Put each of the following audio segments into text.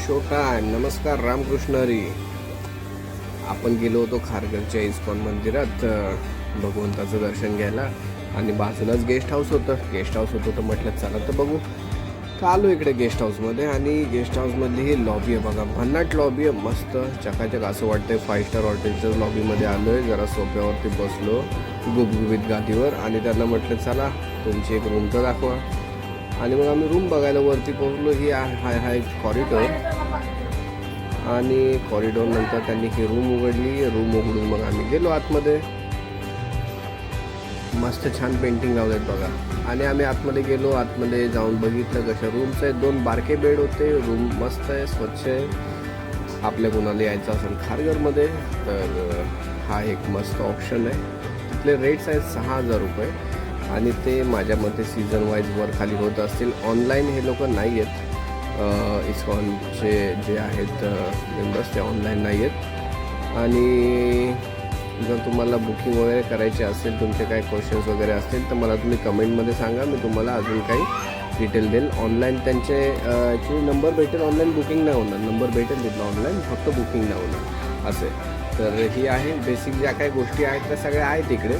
Show time नमस्कार रामकृष्ण हरी. आपण गेलो होतो खारघरच्या इस्कॉन मंदिरात भगवंताचं दर्शन घ्यायला आणि बाजूलाच गेस्ट हाऊस होतं. गेस्ट हाऊस होतं तर म्हटलं चला तर बघू. तर आलो इकडे गेस्ट हाऊसमध्ये आणि गेस्ट हाऊसमधली ही लॉबी आहे बघा. भन्नाट लॉबी आहे मस्त चकाचक असं वाटतंय. फाय स्टार हॉटेलच्या लॉबीमध्ये आलो आहे जरा सोप्यावरती बसलो गुबगुबीत गादीवर आणि त्यांना म्हटलं चला तुमची एक रूम तर दाखवा. आणि मग आम्ही रूम बघायला वरती पोहोचलो. ही हाय हा हा एक कॉरिडॉर आणि कॉरिडॉर नंतर त्यांनी ही रूम उघडली. रूम उघडून मग आम्ही गेलो आतमध्ये. मस्त छान पेंटिंग लावलेत बघा. आणि आम्ही आतमध्ये गेलो. आतमध्ये जाऊन बघितलं कशा रूम्स आहेत. दोन बारके बेड होते. रूम मस्त आहे स्वच्छ आहे. आपल्या कोणाला यायचं असेल खारघरमध्ये तर हा एक मस्त ऑप्शन आहे. तिथले रेट्स आहेत सहा हजार रुपये. आणि ते माझ्या मते सीझन वाईज वर खाली होत असतील. ऑनलाईन हे लोक नाही आहेत इस्कॉनचे जे आहेत मेंबर्स ते ऑनलाईन नाही आहेत आणि जर तुम्हाला बुकिंग वगैरे करायचे असेल तुमचे काही क्वेश्चन्स वगैरे असतील तर मला तुम्ही कमेंटमध्ये सांगा. मी तुम्हाला अजून काही डिटेल देईल. ऑनलाईन त्यांचे ॲक्च्युली नंबर भेटेल. ऑनलाईन बुकिंग नाही होणार. नंबर भेटेल तिथला ऑनलाईन फक्त बुकिंग नाही होणार. असे. तर ही आहे. बेसिक ज्या काही गोष्टी आहेत त्या सगळ्या आहेत इकडे.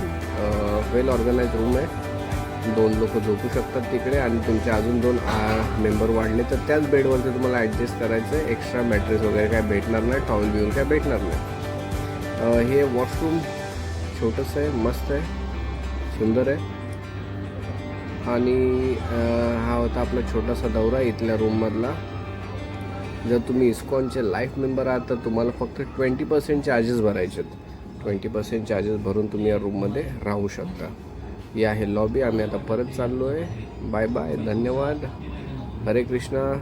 वेल ऑर्गनाईज रूम आहे. दोन लोक झोपू शकतात तिकडे आणि तुमचे अजून दोन मेंबर वाढले तर त्याच बेडवरती तुम्हाला ॲडजस्ट करायचं. आहे एक्स्ट्रा मॅट्रेस वगैरे काय भेटणार नाही टॉवेल बिऊन काय भेटणार नाही. हे वॉशरूम छोटंसं आहे मस्त आहे सुंदर आहे. आणि हा होता आपला छोटासा दौरा इथल्या रूममधला जर तुम्ही इस्कॉनचे लाईफ मेंबर आहात तर तुम्हाला फक्त ट्वेंटी पर्सेंट चार्जेस भरायचे आहेत. ट्वेंटी पर्सेंट चार्जेस भरून तुम्ही या रूममध्ये राहू शकता. ही आहे लॉबी आम्ही आता परत चाललो आहे बाय बाय धन्यवाद. हरे कृष्णा.